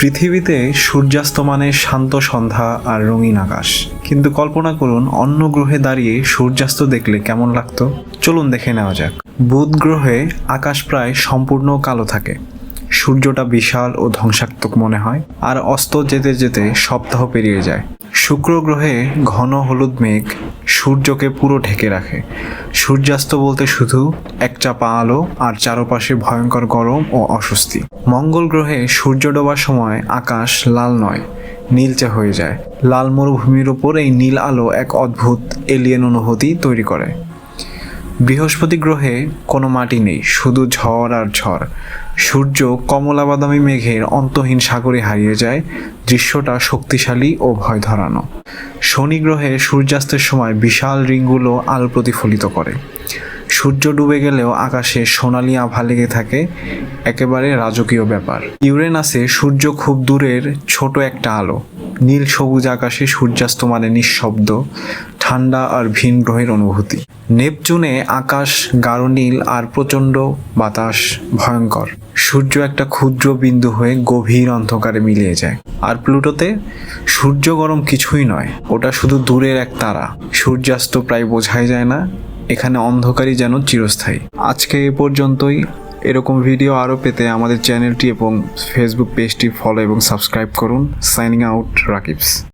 পৃথিবীতে সূর্যাস্ত মানে শান্ত সন্ধ্যা আর রঙিন আকাশ। কিন্তু কল্পনা করুন, অন্য গ্রহে দাঁড়িয়ে সূর্যাস্ত দেখলে কেমন লাগতো? চলুন দেখে নেওয়া যাক। বুধ গ্রহে আকাশ প্রায় সম্পূর্ণ কালো থাকে। সূর্যটা বিশাল ও ধ্বংসাত্মক মনে হয়, আর অস্ত যেতে যেতে সপ্তাহ পেরিয়ে যায়। শুক্র গ্রহে ঘন হলুদ মেঘ সূর্যকে পুরো ঢেকে রাখে। সূর্যাস্ত বলতে শুধু এক চাপা আলো আর চারপাশে ভয়ঙ্কর গরম ও অস্বস্তি। মঙ্গল গ্রহে সূর্য ডোবার সময় আকাশ লাল নয়, নীলচে হয়ে যায়। লাল মরুভূমির ওপর এই নীল আলো এক অদ্ভুত এলিয়েন অনুভূতি তৈরি করে। বৃহস্পতি গ্রহে কোনো মাটি নেই, শুধু ঝড় আর ঝড়। সূর্য কমলা বাদামি মেঘের অন্তহীন সাগরে হারিয়ে যায়, দৃশ্যটা শক্তিশালী ও ভয় ধরানো শনি গ্রহে সূর্যাস্তের সময় বিশাল রিংগুলো আলো প্রতিফলিত করে। সূর্য ডুবে গেলেও আকাশে সোনালি আভা লেগে থাকে, একেবারে রাজকীয় ব্যাপার। ইউরেনাসে সূর্য খুব দূরের ছোট একটা আলো। নীল সবুজ আকাশে সূর্যাস্ত মানে নিঃশব্দ। ঠান্ডা আর ভিন গ্রহের অনুভূতি। নেপচুনে আকাশ গাঢ় নীল আর প্রচণ্ড বাতাস ভয়ঙ্কর। সূর্য একটা ক্ষুদ্র বিন্দু হয়ে গভীর অন্ধকারে মিলিয়ে যায়। আর প্লুটোতে সূর্য গরম কিছুই নয়, ওটা শুধু দূরের এক তারা। সূর্যাস্ত প্রায় বোঝাই যায় না, এখানে অন্ধকারই যেন চিরস্থায়ী। আজকে এ পর্যন্তই। এরকম ভিডিও আরও পেতে আমাদের চ্যানেলটি এবং ফেসবুক পেজটি ফলো এবং সাবস্ক্রাইব করুন। Signing out, Rakib's.